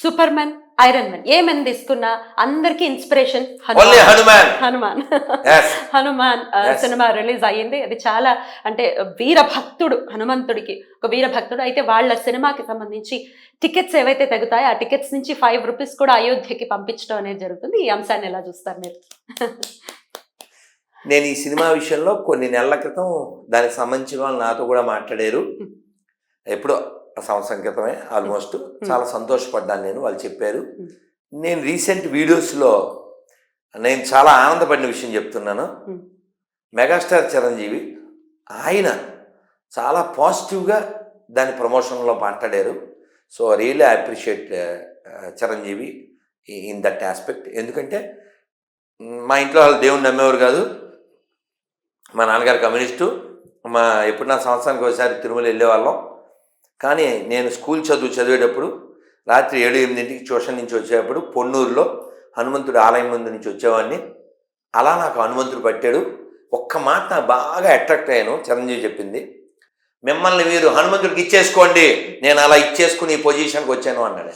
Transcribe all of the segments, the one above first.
superman iron man. ఏ men తీసుకున్నా అందరికి inspiration? Hanuman. Hanuman. Hanuman. Cinema release అయ్యింది. అది చాలా అంటే వీర భక్తుడు హనుమంతుడికి. ఒక వీర భక్తుడు అయితే వాళ్ళ సినిమాకి సంబంధించి టికెట్స్ ఏవైతే తెగుతాయో ఆ టికెట్స్ నుంచి ఫైవ్ రూపీస్ కూడా అయోధ్యకి పంపించడం అనేది జరుగుతుంది. ఈ అంశాన్ని ఎలా చూస్తారు మీరు? నేను ఈ సినిమా విషయంలో కొన్ని నెలల క్రితం దానికి సంబంధించిన వాళ్ళు నాతో కూడా మాట్లాడారు. ఎప్పుడో సంవత్సరం క్రితమే ఆల్మోస్ట్ చాలా సంతోషపడ్డాను నేను. వాళ్ళు చెప్పారు. Hmm. నేను రీసెంట్ వీడియోస్లో నేను చాలా ఆనందపడిన విషయం చెప్తున్నాను. Hmm. మెగాస్టార్ చిరంజీవి ఆయన చాలా పాజిటివ్గా దాని ప్రమోషన్లో మాట్లాడారు. So really appreciate Chiranjeevi in that aspect ఎందుకంటే మ్, మా ఇంట్లో వాళ్ళు దేవుని నమ్మేవారు కాదు. మా నాన్నగారు కమ్యూనిస్టు. మా ఎప్పుడు నా సంవత్సరానికి ఒకసారి తిరుమల వెళ్ళేవాళ్ళం. కానీ నేను స్కూల్ చదువు చదివేటప్పుడు రాత్రి ఏడు ఎనిమిదింటికి ట్యూషన్ నుంచి వచ్చేటప్పుడు పొన్నూరులో హనుమంతుడి ఆలయం ముందు నుంచి వచ్చేవాడిని. అలా నాకు హనుమంతుడు పట్టాడు. ఒక్క మాట నాకు బాగా అట్రాక్ట్ అయ్యాను చిరంజీవి చెప్పింది. మిమ్మల్ని మీరు హనుమంతుడికి ఇచ్చేసుకోండి నేను అలా ఇచ్చేసుకుని ఈ పొజిషన్కి వచ్చాను అన్నాడు.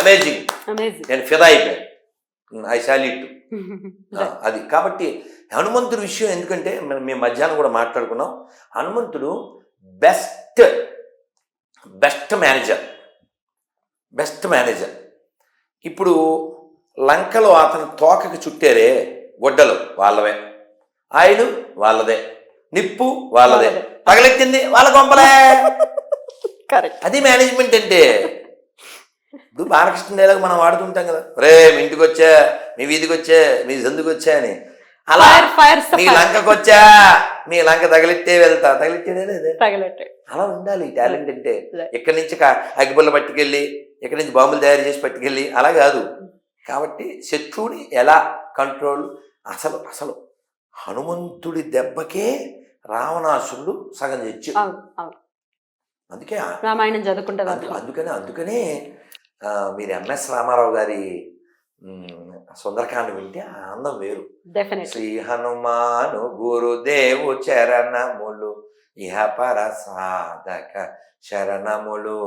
అమేజింగ్ నేను ఫిదా అయిపోయాను. ఐ శాల్యూట్ అది. కాబట్టి హనుమంతుడి విషయం ఎందుకంటే మేము మధ్యాహ్నం కూడా మాట్లాడుకున్నాం. హనుమంతుడు best best manager. Best manager. ఇప్పుడు లంకలో అతను తోకకి చుట్టారే గుడ్డలు వాళ్ళవే. ఆయిల్ వాళ్ళదే. నిప్పు వాళ్ళదే. పగలెత్తింది వాళ్ళ గొంపలే. కరెక్ట్ అది మేనేజ్మెంట్ అంటే. ఇప్పుడు బాలకృష్ణ డైలాగ్ మనం వాడుతుంటాం కదా. రే మీ ఇంటికి వచ్చా మీ వీధికి వచ్చా మీ సందుకు వచ్చా అని. అలా మీ లంకకు వచ్చా మీ లంక తగిలిట్టే వెళ్తా. తగిలిట్టేదే తగలట్టే. అలా ఉండాలి టాలెంట్ అంటే. ఇక్కడి నుంచి అగ్గిపుల్ల పట్టుకెళ్ళి ఇక్కడి నుంచి బాంబులు తయారు చేసి పట్టుకెళ్ళి అలా కాదు. కాబట్టి శత్రువుని ఎలా కంట్రోల్? అసలు అసలు హనుమంతుడి దెబ్బకే రావణాసురుడు సగం తెచ్చు అందుకే రామాయణం చదువుకుంటే అందు- దాంట్లో అందుకనే అందుకనే మీరు ఎంఎస్ రామారావు గారి సుందరకాండ వింటే ఆనందం వేరు. శ్రీ హనుమాను గురుదేవు చరణములు ఇహ పర సాధక శరణములు.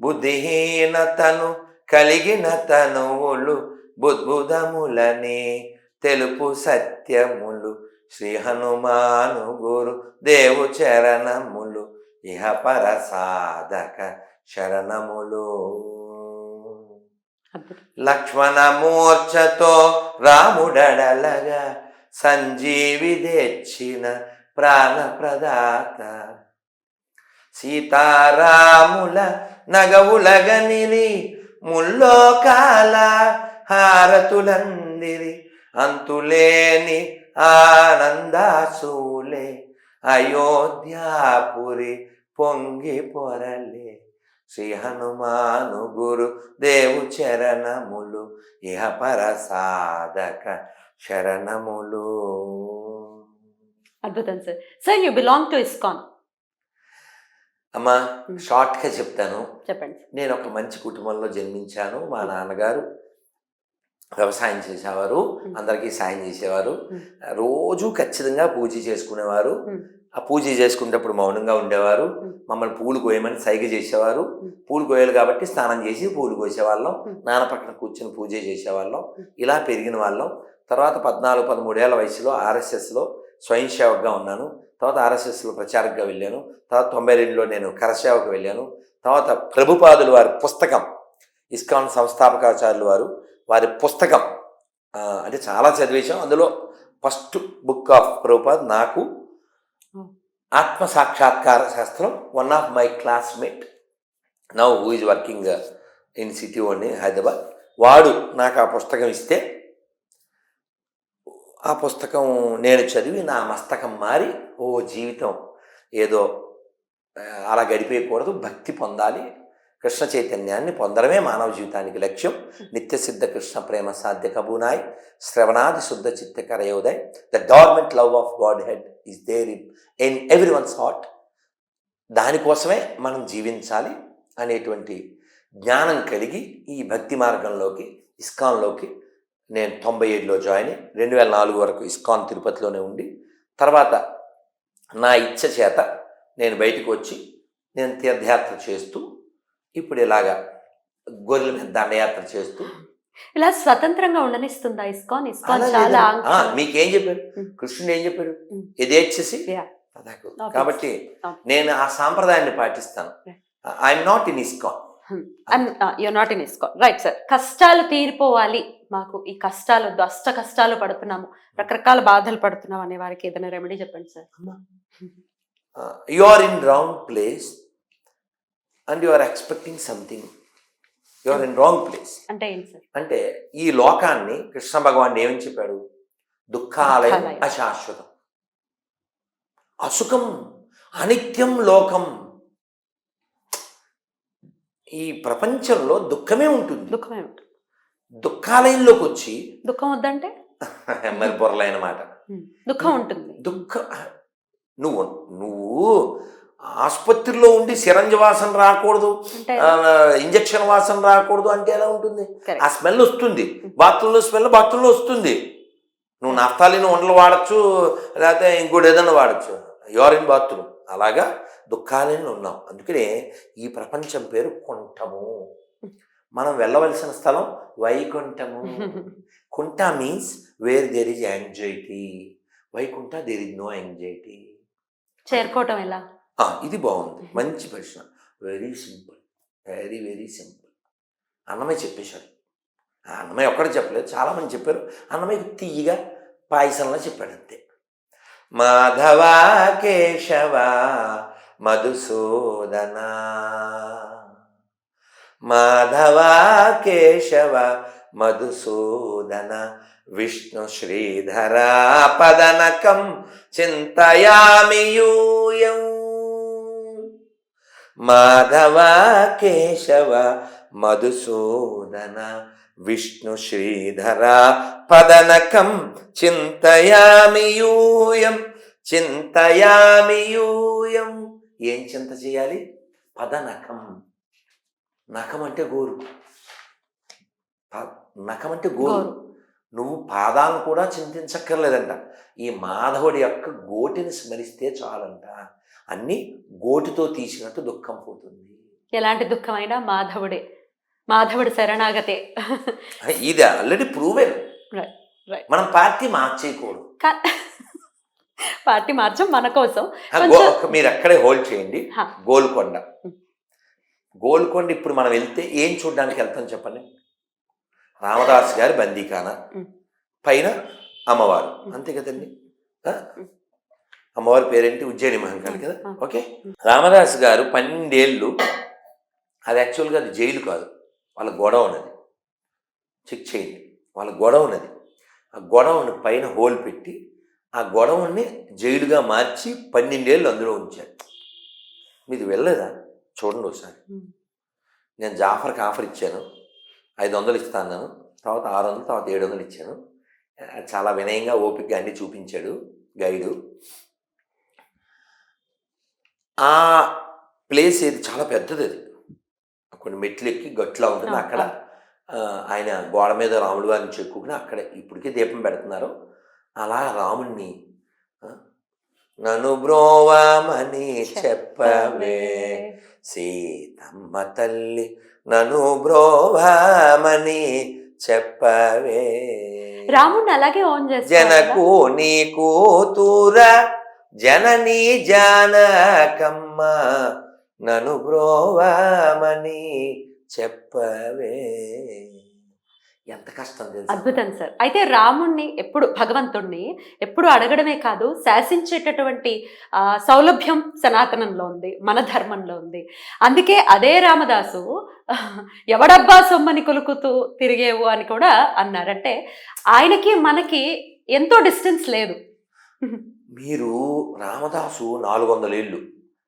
బుద్ధిహీనతను కలిగిన తనువులు బుద్భుదములని తెలుపు సత్యములు. శ్రీ హనుమాను గురు దేవు చరణములు ఇహ పర సాధక శరణములు. అద్భుతం లక్ష్మణ రాముడడలగా సంజీవి తెచ్చిన ప్రాణప్రదాత. సీతారాముల నగవులగనిరి ముల్లోకాల హారతులందిరి అంతులేని ఆనందాసూలే అయోధ్యాపురి పొంగి పొరలే. శ్రీ హనుమాను గురు దేవు చరణములు ఇహ పర సాధక శరణములు అద్భుతం sir. Sir you belong to ISKCON. అమ్మా. షార్ట్గా చెప్తాను. చెప్పండి నేను ఒక మంచి కుటుంబంలో జన్మించాను. మా నాన్నగారు వ్యవసాయం చేసేవారు. అందరికీ సాయం చేసేవారు. రోజు ఖచ్చితంగా పూజ చేసుకునేవారు. ఆ పూజ చేసుకునేటప్పుడు మౌనంగా ఉండేవారు. మమ్మల్ని పూలు కోయమని సైగ చేసేవారు. పూలు కోయాలి కాబట్టి స్నానం చేసి పూలు కోసేవాళ్ళం. నాన్న పక్కన కూర్చొని పూజ చేసేవాళ్ళం. ఇలా పెరిగిన వాళ్ళం తర్వాత పద్నాలుగు పదమూడేళ్ళ వయసులో ఆర్ఎస్ఎస్లో స్వయం సేవకుగా ఉన్నాను తర్వాత ఆర్ఎస్ఎస్లో ప్రచారకుగా వెళ్ళాను తర్వాత తొంభై రెండులో నేను కరసేవకు వెళ్ళాను తర్వాత ప్రభుపాదులు వారి పుస్తకం ఇస్కాన్ సంస్థాపకాచార్యులు వారు వారి పుస్తకం అంటే చాలా చదివేశాం అందులో ఫస్ట్ బుక్ ఆఫ్ ప్రభుపాద్ నాకు. ఆత్మ సాక్షాత్కార శాస్త్రం one of my classmate now who is working in city only Hyderabad వాడు నాకు ఆ పుస్తకం ఇస్తే ఆ పుస్తకం నేను చదివి నా మస్తకం మారి ఓ జీవితం ఏదో అలా గడిపేయకూడదు భక్తి పొందాలి కృష్ణ చైతన్యాన్ని పొందడమే మానవ జీవితానికి లక్ష్యం. నిత్య సిద్ధ కృష్ణ ప్రేమ సాధ్య కబూనాయ్ శ్రవణాది శుద్ధ చిత్త కరయోదయ్. The government love of godhead is there in in every one's heart దానికోసమే మనం జీవించాలి అనేటువంటి జ్ఞానం కలిగి ఈ భక్తి మార్గంలోకి ఇస్కాన్లోకి నేను తొంభై ఏడులో జాయిన్ అయ్యి రెండు వేల నాలుగు వరకు ఇస్కాన్ తిరుపతిలోనే ఉండి తర్వాత నా ఇచ్చ చేత నేను బయటకు వచ్చి నేను తీర్థయాత్ర చేస్తూ ఇప్పుడు ఇలాగా గొర్రెల మీద దండయాత్ర చేస్తూ ఇలా స్వతంత్రంగా ఉండనిస్తుందా? ఇస్కాన్? ఇస్కాన్ చాలా. మీకేం చెప్పాడు ఉమ్. కృష్ణుడు ఏం చెప్పాడు. పదాకు. Okay. కాబట్టి. నేను ఆ సాంప్రదాయాన్ని పాటిస్తాను. I'm not in ISKCON not in ISKCON right sir కష్టాలు తీరిపోవాలి. మాకు ఈ కష్టాలు అష్ట కష్టాలు పడుతున్నాము. రకరకాల బాధలు పడుతున్నాం అనే వారికి ఏదైనా రెమెడీ చెప్పండి sir you are in wrong place and you are expecting something you are in wrong place అంటే అంటే ఈ లోకాన్ని కృష్ణ భగవాన్ ఏమని చెప్పాడు? దుఃఖాలయం. అశాశ్వతం. అసుఖం అనిత్యం లోకం. ఈ ప్రపంచంలో దుఃఖమే ఉంటుంది. దుఃఖమే ఉంటుంది. దుఃఖాలయంలోకి వచ్చి దుఃఖం వద్దంటే? మరి బొరలైన మాట. దుఃఖం ఉంటుంది. దుఃఖ నువ్వు నువ్వు ఆసుపత్రిలో ఉండి సిరంజ వాసన రాకూడదు ఇంజక్షన్ వాసన రాకూడదు అంటే ఎలా ఉంటుంది. ఆ స్మెల్ వస్తుంది. బాత్రూంలో స్మెల్ బాత్రూంలో వస్తుంది. నువ్వు నఫ్తాలిన వంటలు వాడచ్చు లేకపోతే ఇంకోటి ఏదైనా వాడచ్చు. Urine bathroom. అలాగా దుఃఖాలయంలో ఉన్నాం. అందుకనే ఈ ప్రపంచం పేరు కుంఠము. మనం వెళ్ళవలసిన స్థలం వైకుంఠము. కుంఠ means where there is anxiety Vaikuntha there is no anxiety చేరుకోవటం ఎలా? ఇది బాగుంది మంచి ప్రశ్న very simple very very simple Annamayya చెప్పేశాడు అన్నమయ్య ఒక్కడే చెప్పలేదు చాలామంది చెప్పారు అన్నమయ్య తీయగా పాయసంలో చెప్పాడు అంతే. మాధవ కేశవ మధుసూదన. మాధవ కేశవ మధుసూదన. విష్ణు శ్రీధరా పదనకం చింతయామి యూయం. మాధవ కేశవ మధుసూదన విష్ణు శ్రీధర పదనకం చింతయామి యూయం చింతయామి యూయం. ఏం చింత చేయాలి? పదనకం. నఖం అంటే గోరు. నఖం అంటే గోరు. గోరు. నువ్వు పాదాలను కూడా చింతించక్కర్లేదంట. ఈ మాధవుడి యొక్క గోటిని స్మరిస్తే చాలంట. అన్ని గోటితో తీసినట్టు దుఃఖం పోతుంది ఎలాంటి దుఃఖమైనా మాధవుడే మాధవుడి శరణాగతే ఇది ఆల్రెడీ ప్రూవెన్. మనం పార్టీ మార్చేయకూడదు పార్టీ మార్చం మన కోసం మీరు అక్కడే హోల్డ్ చేయండి. గోల్కొండ. గోల్కొండ ఇప్పుడు మనం వెళ్తే ఏం చూడడానికి వెళ్తాం చెప్పండి రామదాస్ గారి బందీఖాన ఉం. పైన అమ్మవారు. అంతే కదండి. అమ్మవారి పేరేంటి? ఉజ్జయిని మహంకాళి కదా. ఓకే. రామదాస్ గారు పన్నెండేళ్ళు అది యాక్చువల్గా అది జైలు కాదు. వాళ్ళ గొడవ ఉన్నది. చెక్ చేయండి. వాళ్ళ గొడవ ఉన్నది. ఆ గొడవని పైన హోల్ పెట్టి ఆ గొడవని జైలుగా మార్చి పన్నెండేళ్ళు అందులో ఉంచారు. మీది వెళ్ళలేదా? చూడండి ఒకసారి. నేను జాఫర్కి ఆఫర్ ఇచ్చాను. ఐదు వందలు ఇస్తా అన్నాను. తర్వాత ఆరు వందలు తర్వాత ఏడు వందలు ఇచ్చాను. చాలా వినయంగా ఓపికగా అన్ని చూపించాడు గైడు. ఆ ప్లేస్ ఏది? చాలా పెద్దది అది. కొన్ని మెట్లు ఎక్కి గట్లా ఉంటుంది అక్కడ ఆయన గోడ మీద రాముడు వారిని చెక్కుకుని అక్కడ ఇప్పటికే దీపం పెడుతున్నారు. అలా రాముణ్ణి ఆ, నన్ను బ్రోవామని చెప్పవే సీతమ్మ తల్లి నన్ను బ్రోవామని చెప్పవే. రాముడిని అలాగే ఓన్ చేస్తారు జనకు నీ కూతుర జనని జానకమ్మ నను బ్రోవామని చెప్పవే. ఎంత కష్టం అద్భుతం సార్. అయితే రాముణ్ణి ఎప్పుడు భగవంతుణ్ణి ఎప్పుడు అడగడమే కాదు శాసించేటటువంటి సౌలభ్యం సనాతనంలో ఉంది మన ధర్మంలో ఉంది. అందుకే అదే రామదాసు ఎవడబ్బా సొమ్మని కొలుకుతూ తిరిగేవు అని కూడా అన్నారంటే ఆయనకి మనకి ఎంతో డిస్టెన్స్ లేదు. మీరు రామదాసు నాలుగు వందల ఏళ్ళు.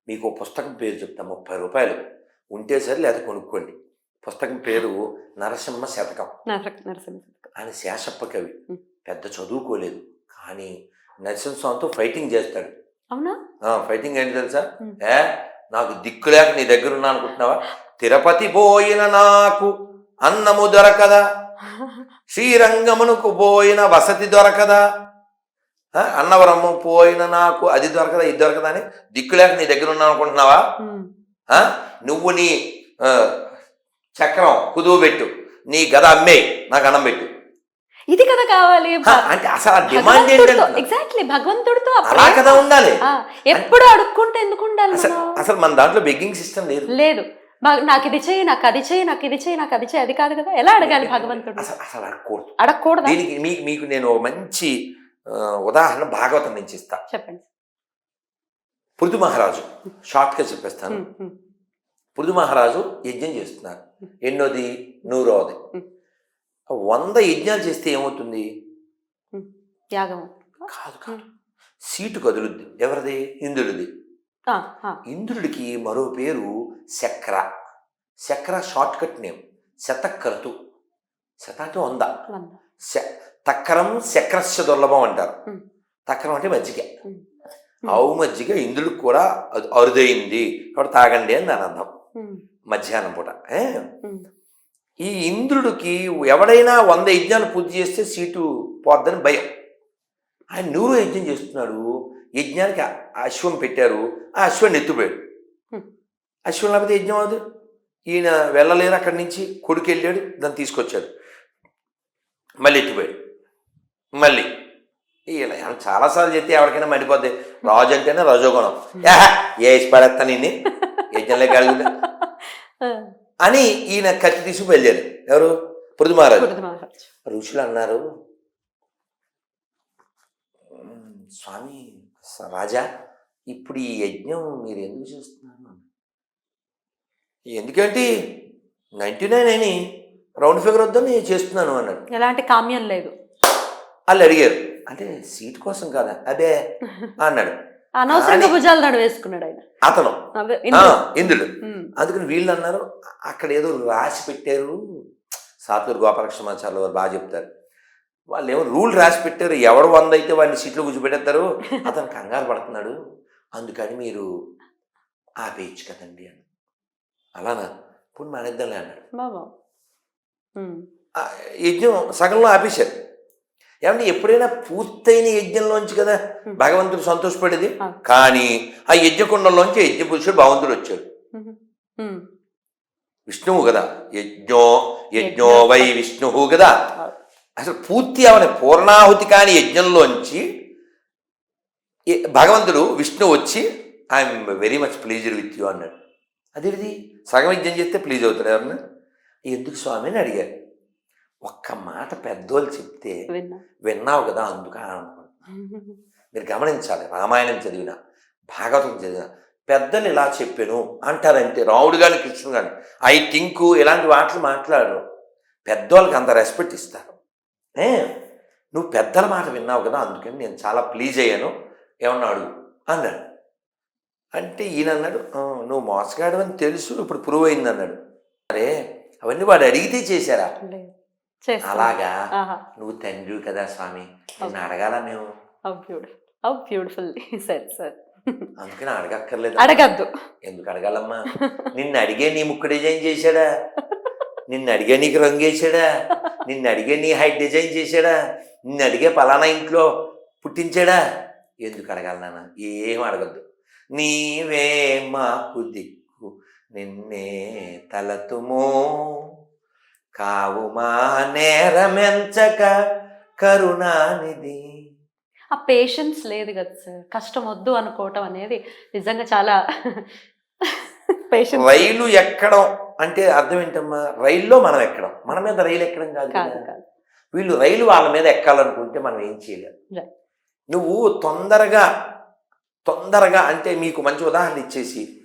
మీకు పుస్తకం పేరు చెప్తా ముప్పై రూపాయలు. ఉంటే సరే లేదా కొనుక్కోండి. పుస్తకం పేరు నరసింహ శతకం. ఆయన శేషప్ప కవి. పెద్ద చదువుకోలేదు. కానీ నరసింహస్వామితో ఫైటింగ్ చేస్తాడు. అవునా? ఫైటింగ్ ఏంటి తెలుసా. ఏ? నాకు దిక్కులేక నీ దగ్గర ఉన్నా అనుకుంటున్నావా? తిరుపతి పోయిన నాకు అన్నము దొరకదా. శ్రీరంగమునకు పోయిన వసతి దొరకదా. అన్నవరము పోయిన నాకు అది దొరకదా ఇది దొరకదా అని దిక్కులేక నీ దగ్గర ఉన్నా అనుకుంటున్నావా? నువ్వు నీ చక్రం కుదువు పెట్టు నీ గద అమ్మేయి నాకు అన్నం పెట్టు. ఇది కదా కావాలి. అంటే అసలు డిమాండ్ ఏంటంటే ఎగ్జాక్ట్లీ భగవంతుడితో అలా. కదా ఉండాలి. ఎప్పుడు అడుక్కుంటే ఎందుకు ఉండాలి అసలు మనం? దాంట్లో బెగ్గింగ్ సిస్టమ్ లేదు. లేదు. నాకు ఇది చేయి నాకు అది చేయి నాకు ఇది చేయి నాకు అది చేయి అది కాదు కదా. ఎలా అడగాలి భగవంతుడు? అసలు అడగకూడదు. అడగకూడదా? దీనికి మీకు నేను మంచి ఉదాహరణ భాగవతం నుంచి ఇస్తా. చెప్పండి. పృథు మహారాజు. షార్ట్గా చెప్పేస్తాను. పృథు మహారాజు యజ్ఞం చేస్తున్నారు. ఎన్నోది? నూరోది. వంద యజ్ఞాలు చేస్తే ఏమవుతుంది? యాగం. కాదు కాదు. సీటు కదులుద్ది. ఎవరిది? ఇంద్రుడిది. ఇంద్రుడికి మరో పేరు శక్ర శక్ర షార్ట్ కట్ నేమ్. శతక్రతు. శత అంటే వంద. తక్కరం శక్రస్య దుర్లభం అంటారు. తక్కరం అంటే మజ్జిగ. ఆవు మజ్జిగ ఇంద్రుడికి కూడా అరు- అరుదైంది. కాబట్టి తాగండి అని దాని అర్థం. మధ్యాహ్నం పూట. ఈ ఇంద్రుడికి ఎవడైనా వంద యజ్ఞాలు పూర్తి చేస్తే సీటు పోద్దని భయం. ఆయన నూరు యజ్ఞం చేస్తున్నాడు. యజ్ఞానికి అశ్వం పెట్టారు. ఆ అశ్వం ఎత్తుపోయాడు Hmm. అశ్వం లేకపోతే యజ్ఞం అవదు ఈయన వెళ్ళలేరు అక్కడి నుంచి. కొడుకు వెళ్ళాడు. దాన్ని తీసుకొచ్చాడు. మళ్ళీ ఎత్తిపోయాడు. మళ్ళీ. ఇలా చాలాసార్లు చెప్తే ఎవరికైనా మండిపోద్ది. రాజు అంటేనే రజోగుణం వేసి పడేస్తా నిన్ను? యజ్ఞంలో కలుగుతా ఆ, అని ఈయన కత్తి తీసుకు బయలుదేరు ఎవరు? పృథు మహారాజు. ఋషులు అన్నారు "ఉమ్, స్వామి రాజా ఇప్పుడు ఈ యజ్ఞం మీరు ఎందుకు చేస్తున్నారు? ఎందుకంటే? నైంటీ నైన్ అని రౌండ్ ఫిగర్ వద్దని చేస్తున్నాను అన్నాడు. ఎలాంటి కామ్యం లేదు. వాళ్ళు అడిగారు అంటే సీట్ కోసం కాదా? అదే అన్నాడు. అనవసరంగా కానీ- భుజాలు నడు వేసుకున్నాడు ఆయన. అతను. ఇంద్రుడు. అందుకని వీళ్ళు అన్నారు అక్కడ ఏదో రాసి పెట్టారు. సాతూరు గోపాలకృష్ణమాచార్య వారు బాగా చెప్తారు. వాళ్ళు ఏమో రూల్ రాసి పెట్టారు. ఎవడు వంద అయితే వాడిని సీట్లో కూర్చోబెట్టేస్తారు. అతను కంగారు పడుతున్నాడు. అందుకని మీరు ఆపేయచ్చు కదండి అని అలానా? ఇప్పుడు మానేద్దాంలే అన్నాడు. యజ్ఞం సగంలో ఆపేశారు. ఏమంటే ఎప్పుడైనా పూర్తయిన యజ్ఞంలోంచి కదా భగవంతుడు సంతోషపడేది. కానీ ఆ యజ్ఞకుండంలోంచి యజ్ఞ పురుషుడు భగవంతుడు వచ్చాడు. విష్ణువు కదా. యజ్ఞో యజ్ఞో వై విష్ణువు కదా. అసలు పూర్తి అవని పూర్ణాహుతి కాని యజ్ఞంలోంచి భగవంతుడు విష్ణు వచ్చి I'm very much pleased with you అన్నాడు. అదేది సగం యజ్ఞం చేస్తే ప్లీజ్ అవుతాడు ఎవరన్నా? ఎందుకు స్వామి అని అడిగారు. ఒక్క మాట పెద్దోళ్ళు చెప్తే విన్నా. విన్నావు కదా అందుకు ఆనందపడు మీరు గమనించాలి రామాయణం చదివిన భాగవతం చదివిన పెద్దలు ఇలా చెప్పాను అంటారంటే రాముడు కానీ కృష్ణుడు కానీ ఐ థింక్ ఇలాంటి మాటలు మాట్లాడరు. పెద్దోళ్ళకి అంత రెస్పెక్ట్ ఇస్తారు. ఏ? నువ్వు పెద్దల మాట విన్నావు కదా అందుకని నేను చాలా ప్లీజ్ అయ్యాను. ఏమన్నాడు అన్నాడు. అంటే ఈయన అన్నాడు "ఆ, నువ్వు మోసగాడు అని తెలుసు ఇప్పుడు ప్రూవ్ అయింది అన్నాడు. అరే అవన్నీ వాడు అడిగితే చేశారా. అలాగా? నువ్వు తండ్రి కదా స్వామి. నిన్ను అడగాల మేము? Beautiful sir sir. అందుకని అడగక్కర్లేదు. అడగద్దు. ఎందుకు అడగాలమ్మా? నిన్ను అడిగే నీ ముక్కు డిజైన్ చేశాడా? నిన్ను అడిగే నీకు రంగు వేసాడా నిన్ను అడిగే నీ హైట్ డిజైన్ చేశాడా? నిన్ను అడిగే పలానా ఇంట్లో పుట్టించాడా? ఎందుకు అడగాలి నాన్న? ఏం అడగద్దు. నీవే మాకు దిక్కు. నిన్నే తలతుమో. కావు మా నేరమెంచక కరుణానిధి. ఆ పేషెన్స్ లేదు కదా సార్ కష్టం వద్దు అనుకోవటం అనేది నిజంగా చాలా పేషెన్స్ రైలు ఎక్కడం అంటే అర్థం ఏంటమ్మా? రైల్లో మనం ఎక్కడం. మన మీద రైలు ఎక్కడం కాదు కాదు. వీళ్ళు రైలు వాళ్ళ మీద ఎక్కాలనుకుంటే మనం ఏం చేయలేం. నువ్వు తొందరగా తొందరగా అంటే మీకు మంచి ఉదాహరణ ఇచ్చేసి